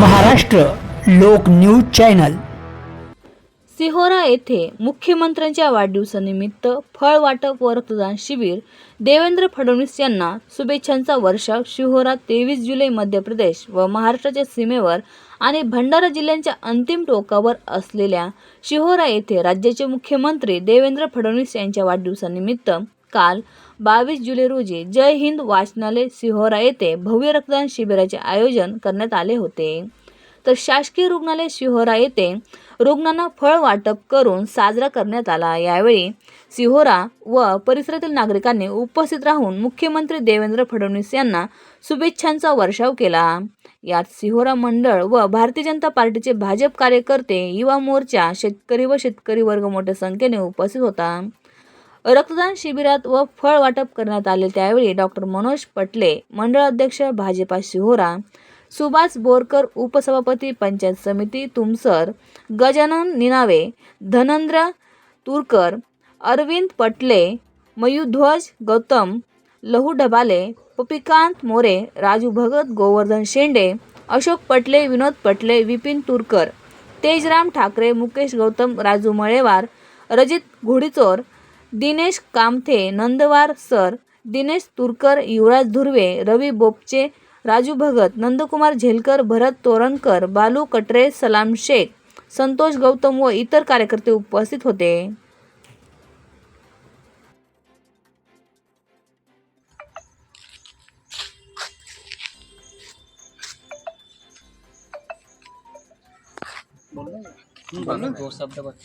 महाराष्ट्र लोक news channel. Sihora येथे मुख्यमंत्र्यांच्या वाढदिवसानिमित्त फळ वाटप व रक्तदान शिबिर देवेंद्र फडणवीस यांना शुभेच्छांचा वर्षाव शिहोरा तेवीस जुलै मध्य प्रदेश व महाराष्ट्राच्या सीमेवर आणि भंडारा जिल्ह्यांच्या अंतिम टोकावर असलेल्या शिहोरा येथे राज्याचे मुख्यमंत्री देवेंद्र फडणवीस यांच्या वाढदिवसानिमित्त काल बावीस जुलै रोजी जय हिंद वाचनालय सिहोरा येथे भव्य रक्तदान शिबिराचे आयोजन करण्यात आले होते. तर शासकीय रुग्णालय शिहोरा येथे रुग्णांना फळ वाटप करून साजरा करण्यात आला. यावेळी सिहोरा व परिसरातील नागरिकांनी उपस्थित राहून मुख्यमंत्री देवेंद्र फडणवीस यांना शुभेच्छांचा वर्षाव केला. यात सिहोरा मंडळ व भारतीय जनता पार्टीचे भाजप कार्यकर्ते युवा मोर्चा शेतकरी व शेतकरी वर्ग मोठ्या संख्येने उपस्थित होता. रक्तदान शिबिरात व फळ वाटप करण्यात आले त्यावेळी डॉक्टर मनोज पटले मंडळ अध्यक्ष भाजपा शिहोरा सुभाष बोरकर उपसभापती पंचायत समिती तुमसर गजानन निनावे धनंद्र तुरकर अरविंद पटले मयूध्वज गौतम लहू डबाले पपिकांत मोरे राजू भगत गोवर्धन शेंडे अशोक पटले विनोद पटले विपिन तुरकर तेजराम ठाकरे मुकेश गौतम राजू मळेवार रजित घोडीचोर दिनेश कामथे नंदवार सर दिनेश तुरकर युवराज धुर्वे रवी बोपचे राजू भगत नंदकुमार झेलकर भरत तोरणकर बालू कटरे सलाम शेख संतोष गौतम व इतर कार्यकर्ते उपस्थित होते.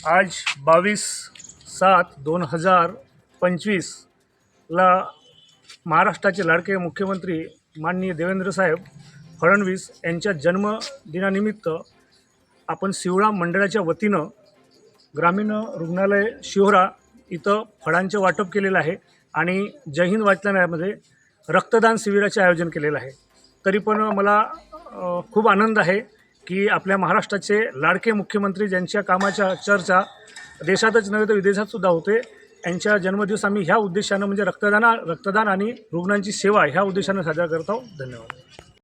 आज बावीस सात दोन हजार पंचवीसला महाराष्ट्राचे लाडके मुख्यमंत्री माननीय देवेंद्र साहेब फडणवीस यांच्या जन्मदिनानिमित्त आपण शिवळा मंडळाच्या वतीनं ग्रामीण रुग्णालय शिवरा इथं फळांचे वाटप केलेलं आहे आणि जय हिंद वाचनालयामध्ये रक्तदान शिबिराचे आयोजन केलेलं आहे. तरी पण मला खूप आनंद आहे की आपल्या महाराष्ट्राचे लाडके मुख्यमंत्री ज्यांच्या कामाच्या चर्चा देशातच नव्हे तर विदेशातसुद्धा होते. यांच्या जन्मदिवस आम्ही ह्या उद्देशानं म्हणजे रक्तदाना रक्तदान आणि रुग्णांची सेवा ह्या उद्देशानं साजरा करत आहोत. धन्यवाद.